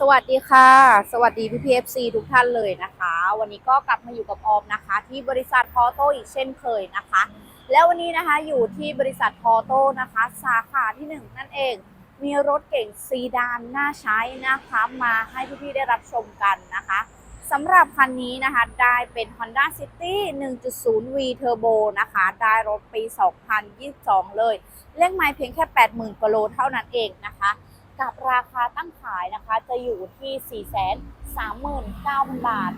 สวัสดีค่ะ สวัสดีพี่พีเอฟซีทุกท่านเลยนะคะ วันนี้ก็กลับมาอยู่กับออมนะคะ ที่บริษัททอโต้อีกเช่นเคยนะคะ แล้ววันนี้นะคะอยู่ที่บริษัททอโต้นะคะ สาขาที่หนึ่งนั่นเอง มีรถเก่งซีดานน่าใช้นะคะมาให้พี่ๆได้รับชมกันนะคะสำหรับคันนี้นะคะได้เป็น Honda City 1.0 V Turbo นะคะ ได้รถปี 2022 เลย เลขไมล์เพียงแค่ 80,000กิโลเท่านั้นเองนะคะ กับราคาตั้งขายนะคะ จะอยู่ที่ 439,000 บาท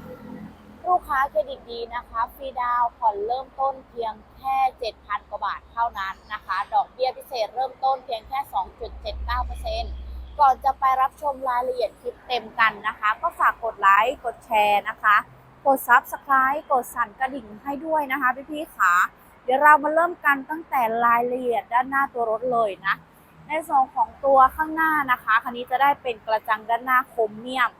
ลูกค้าเครดิตดีนะคะฟรีดาวน์ผ่อนเริ่มต้นเพียงแค่ 7,000 กว่าบาทเท่านั้นนะคะ ดอกเบี้ยพิเศษเริ่มต้นเพียงแค่ 2.79%ก่อนจะไปรับชมรายละเอียดคลิปเต็มกันนะคะ ก็ฝากกดไลค์กดแชร์นะคะ กด Subscribe กดสั่นกระดิ่งให้ด้วยนะคะพี่ๆค่ะเดี๋ยวเรามาเริ่มกันตั้งแต่รายละเอียดด้านหน้าตัวรถเลยนะ ในส่วนของตัวข้างหน้านะคะ คันนี้จะได้เป็นกระจังด้านหน้าโครเมียม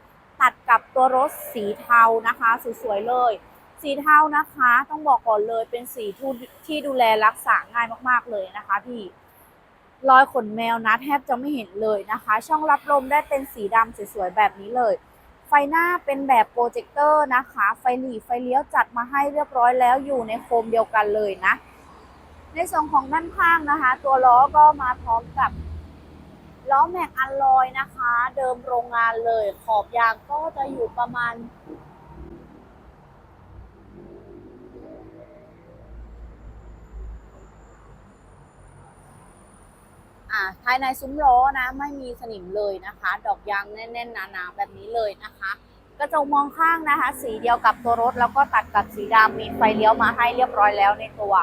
ตัดกับตัวรถสีเทานะคะสวยๆเลย สีเทานะคะ ต้องบอกก่อนเลยเป็นสีที่ที่ดูแลรักษาง่ายมากๆเลยนะคะพี่รอยขนแมวนะแทบจะไม่เห็นเลยนะคะ ช่องรับลมได้เป็นสีดำสวยๆแบบนี้เลย ไฟหน้าเป็นแบบโปรเจคเตอร์นะคะ ไฟหลีไฟเลี้ยวจัดมาให้เรียบร้อยแล้วอยู่ในโคมเดียวกันเลยนะ ในส่วนของด้านข้างนะคะ ตัวล้อก็มาพร้อมกับล้อแม็กอัลลอยนะคะ เดิมโรงงานเลย ขอบยางก็จะอยู่ประมาณ อ่าภายในซุ้มล้อนะ ไม่มีสนิมเลยนะคะ ดอกยางแน่นๆหนาๆแบบนี้เลยนะคะกระจกมองข้างนะคะ สีเดียวกับตัวรถ แล้วก็ตัดกับสีดำมีไฟเลี้ยวมาให้เรียบร้อยแล้วในตัว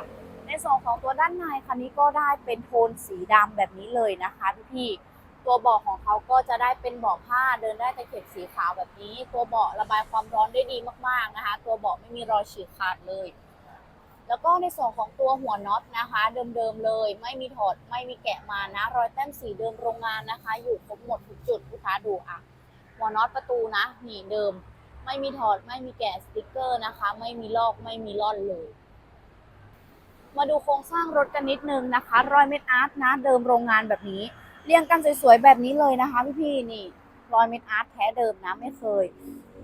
ในส่วนของตัวด้านในคันนี้ก็ได้เป็นโทนสีดำแบบนี้เลยนะคะพี่ๆตัวเบาะของเขาก็จะได้เป็นเบาะผ้าเดินได้ตะเข็บสีขาวแบบนี้ ตัวเบาะระบายความร้อนได้ดีมากๆนะคะ ตัวเบาะไม่มีรอยฉีกขาดเลย แล้วก็ในส่วนของตัวหัวน็อตนะคะ เดิมๆเลย ไม่มีถอดไม่มีแกะมานะ รอยแต้มสีเดิมโรงงานนะคะ อยู่ครบหมดทุกจุดลูกค้าดูอะหัวน็อตประตูนะนี่เดิม ไม่มีถอดไม่มีแกะสติกเกอร์นะคะ ไม่มีลอกไม่มีล่อนเลย มาดูโครงสร้างรถกันนิดนึงนะคะรอยเม็ดอาร์ตนะเดิมโรงงานแบบนี้ เรียงกันสวยๆแบบนี้เลยนะคะพี่ๆนี่รอยเม็ดอาร์ตแท้เดิมนะไม่เคย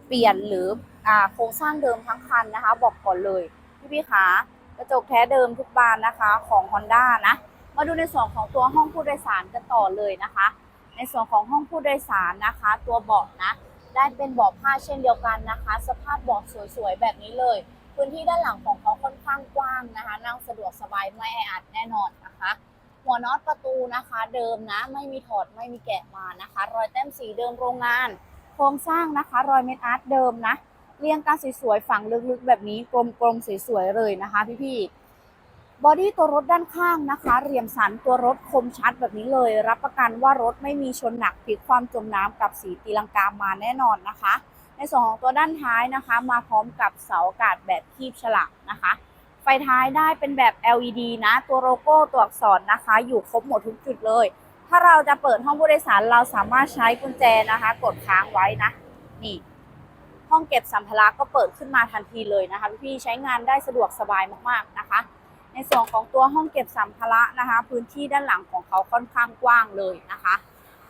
เปลี่ยนหรืออ่าโครงสร้างเดิมทั้งคันนะคะ บอกก่อนเลยพี่ๆคะกระจกแท้เดิมทุกบานนะคะของ Honda นะมาดูในส่วนของตัวห้องผู้โดยสารกันต่อเลยนะคะ ในส่วนของห้องผู้โดยสารนะคะ ตัวเบาะนะ ได้เป็นเบาะผ้าเช่นเดียวกันนะคะ สภาพเบาะสวยๆแบบนี้เลย พื้นที่ด้านหลังของเขา ข้างกว้างนะคะ นั่งสะดวกสบายไม่แออัดแน่นอนนะคะ หัวน็อตประตูนะคะ เดิมนะไม่มีถอดไม่มีแกะมานะคะ รอยแต้มสีเดิมโรงงาน โครงสร้างนะคะ รอยเม็ดอาร์ตเดิมนะเรียงกันสวยๆฝังลึกๆ แบบนี้กลมๆสวยๆเลยนะคะ พี่ๆบอดี้ตัวรถด้านข้างนะคะ เรียมสันตัวรถคมชัดแบบนี้เลย รับประกันว่ารถไม่มีชนหนักพลิกความจมน้ำกับสีตีลังกามาแน่นอนนะคะ ในส่วนของตัวด้านท้ายนะคะ มาพร้อมกับเสาอากาศแบบคีบฉลากนะคะ ไฟท้ายได้เป็นแบบ LED นะ ตัวโลโก้ตัวอักษรนะคะ อยู่ครบหมดทุกจุดเลย ถ้าเราจะเปิดห้องผู้โดยสารเราสามารถใช้กุญแจนะคะ กดค้างไว้นะ นี่ ห้องเก็บสัมภาระก็เปิดขึ้นมาทันทีเลยนะคะพี่ใช้งานได้สะดวกสบายมากๆนะคะ ในส่วนของตัวห้องเก็บสัมภาระนะคะ พื้นที่ด้านหลังของเขาค่อนข้างกว้างเลยนะคะ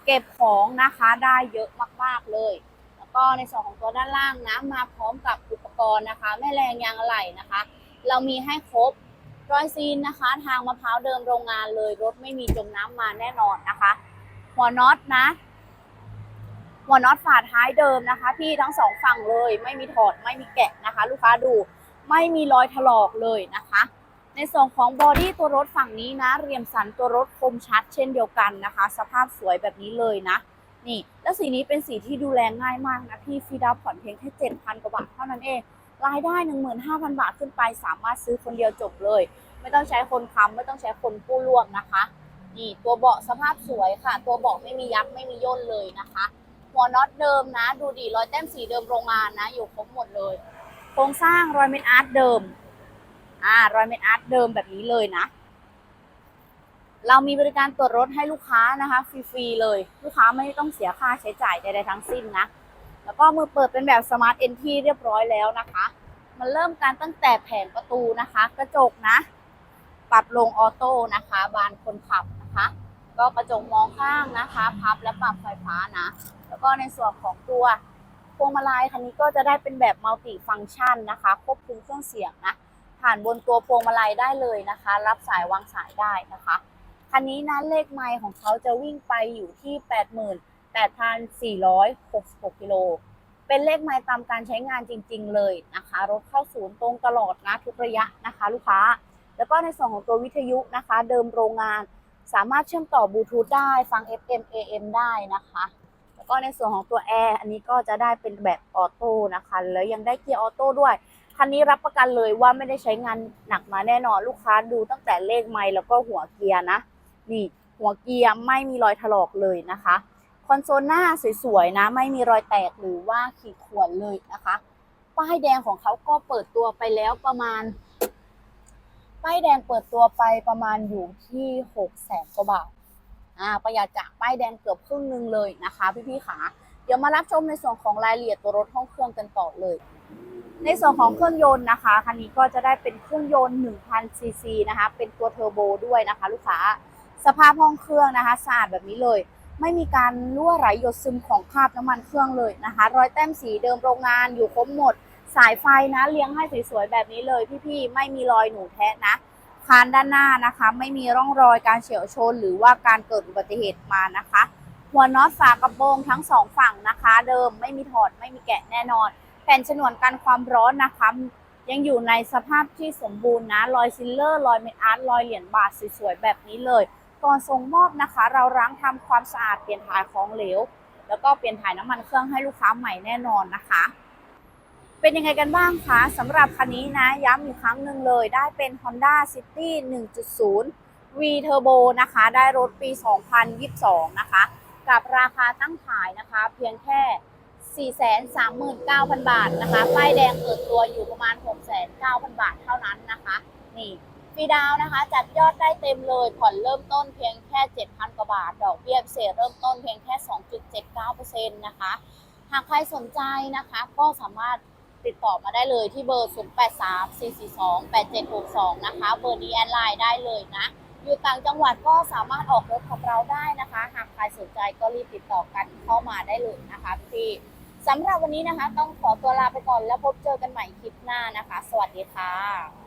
เก็บของนะคะได้เยอะมากๆเลยแล้วก็ในส่วนของตัวด้านล่างนะมาพร้อมกับอุปกรณ์นะคะ แม่แรงยางอะไหล่นะคะ เรามีให้ครบรอยซีนนะคะ ทางมะพร้าวเดิมโรงงานเลย รถไม่มีจมน้ำมาแน่นอนนะคะ หัวน็อตนะ หัวน็อตฝาท้ายเดิมนะคะ พี่ทั้งสองฝั่งเลย ไม่มีถอดไม่มีแกะนะคะ ลูกค้าดูไม่มีรอยถลอกเลยนะคะ ในส่วนของบอดี้ตัวรถฝั่งนี้นะ เรียมสันตัวรถคมชัด เช่นเดียวกันนะคะ สภาพสวยแบบนี้เลยนะนี่ แล้วสีนี้เป็นสีที่ดูแลง่ายมากนะพี่ฟรีดาวผ่อนเพียงแค่7,000กว่าบาทเท่านั้นเอง รายได้ 15,000 บาทขึ้นไปสามารถซื้อคนเดียวจบเลย ไม่ต้องใช้คนค้ำไม่ต้องใช้คนผู้ร่วมนะคะนี่ตัวเบาะสภาพสวยค่ะ ตัวเบาะไม่มียักไม่มีย่นเลยนะคะ หัวน็อตเดิมนะ ดูดิรอยแต้มสีเดิมโรงงานนะ อยู่ครบหมดเลย โครงสร้างรอยเม็ดอาร์ตเดิมอ่ารอยเม็ดอาร์ตเดิมแบบนี้เลยนะเรามีบริการตรวจรถให้ลูกค้านะคะฟรีๆเลย ลูกค้าไม่ต้องเสียค่าใช้จ่ายใดๆทั้งสิ้นนะ แล้วก็มือเปิดเป็นแบบสมาร์ทเอนทีเรียบร้อยแล้วนะคะ มันเริ่มการตั้งแต่แผงประตูนะคะ กระจกนะ ปรับลงออโต้นะคะ บานคนขับนะคะ ก็กระจกมองข้างนะคะ พับและปรับไฟฟ้านะ แล้วก็ในส่วนของตัวพวงมาลัยคันนี้ก็จะได้เป็นแบบมัลติฟังชันนะคะ ควบคุมเครื่องเสียงนะผ่านบนตัวพวงมาลัยได้เลยนะคะ รับสายวางสายได้นะคะ คันนี้นะเลขไมล์ของเขาจะวิ่งไปอยู่ที่ 8,466กิโล เป็นเลขไมล์ตามการใช้งานจริง ๆ เลยนะคะ รถเข้าศูนย์ตรงตลอดนะทุกระยะนะคะ ลูกค้า แล้วก็ในส่วนของตัววิทยุนะคะ เดิมโรงงานสามารถเชื่อมต่อบลูทูธได้ฟัง FM AM ได้นะคะ แล้วก็ในส่วนของตัวแอร์อันนี้ก็จะได้เป็นแบบออโต้นะคะ แล้วยังได้เกียร์ออโต้ด้วยคันนี้รับประกันเลยว่าไม่ได้ใช้งานหนักมาแน่นอนลูกค้าดูตั้งแต่เลขไมล์แล้วก็หัวเกียร์นะนี่หัวเกียร์ไม่มีรอยถลอกเลยนะคะ อนโซลหน้าสวยๆนะ ไม่มีรอยแตกหรือว่าขีดข่วนเลยนะคะ ป้ายแดงของเขาก็เปิดตัวไปแล้วประมาณ ป้ายแดงเปิดตัวไปประมาณอยู่ที่หกแสนกว่าบาทอ่าประหยัดจากป้ายแดงเกือบครึ่งหนึงเลยนะคะพี่ๆขาเดี๋ยวมารับชมในส่วนของรายละเอียดตัวรถห้องเครื่องกันต่อเลยในส่วนของเครื่องยนต์นะคะคันนี้ก็จะได้เป็นเครื่องยนต์1,000ซีซีนะคะ เป็นตัวเทอร์โบด้วยนะคะ ลูกค้า สภาพห้องเครื่องนะคะ สะอาดแบบนี้เลย ไม่มีการรั่วไหลหยดซึมของคราบน้ำมันเครื่องเลยนะคะ รอยแต้มสีเดิมโรงงานอยู่ครบหมด สายไฟนะเลี้ยงให้สวยๆแบบนี้เลยพี่ๆไม่มีรอยหนูแท้นะคานด้านหน้านะคะ ไม่มีร่องรอยการเฉียวชน หรือว่าการเกิดอุบัติเหตุมานะคะ หัวน็อตฝากระโปรงทั้งสองฝั่งนะคะ เดิมไม่มีถอดไม่มีแกะแน่นอนแผ่นฉนวนกันความร้อนนะคะ ยังอยู่ในสภาพที่สมบูรณ์นะรอยซิลเลอร์รอยเมทอาร์ตรอยเหรียญบาทสวยๆแบบนี้เลย ก่อนส่งมอบนะคะ เราล้างทำความสะอาดเปลี่ยนถ่ายของเหลว แล้วก็เปลี่ยนถ่ายน้ำมันเครื่องให้ลูกค้าใหม่แน่นอนนะคะ เป็นยังไงกันบ้างคะสำหรับคันนี้นะ ย้ำอีกครั้งหนึ่งเลยได้เป็น Honda City 1.0 V Turbo นะคะ ได้รถปี 2022 นะคะ กับราคาตั้งขายนะคะ เพียงแค่439,000 บาทนะคะ ป้ายแดงเปิดตัวอยู่ประมาณ609,000 บาทเท่านั้นนะคะ นี่ ฟรีดาวนะคะ จัดยอดได้เต็มเลยผ่อนเริ่มต้นเพียงแค่ 7,000 กว่าบาท ดอกเบี้ยพิเศษเริ่มต้นเพียงแค่ 2.79%นะคะ หากใครสนใจนะคะ ก็สามารถติดต่อมาได้เลยที่เบอร์ 0834428762 นะคะ เบอร์นี้แอดไลน์ได้เลยนะ อยู่ต่างจังหวัดก็สามารถออกรถกับเราได้นะคะ หากใครสนใจก็รีบติดต่อกันเข้ามาได้เลยนะคะพี่สำหรับวันนี้นะคะ ต้องขอตัวลาไปก่อนแล้วพบเจอกันใหม่คลิปหน้านะคะ สวัสดีค่ะ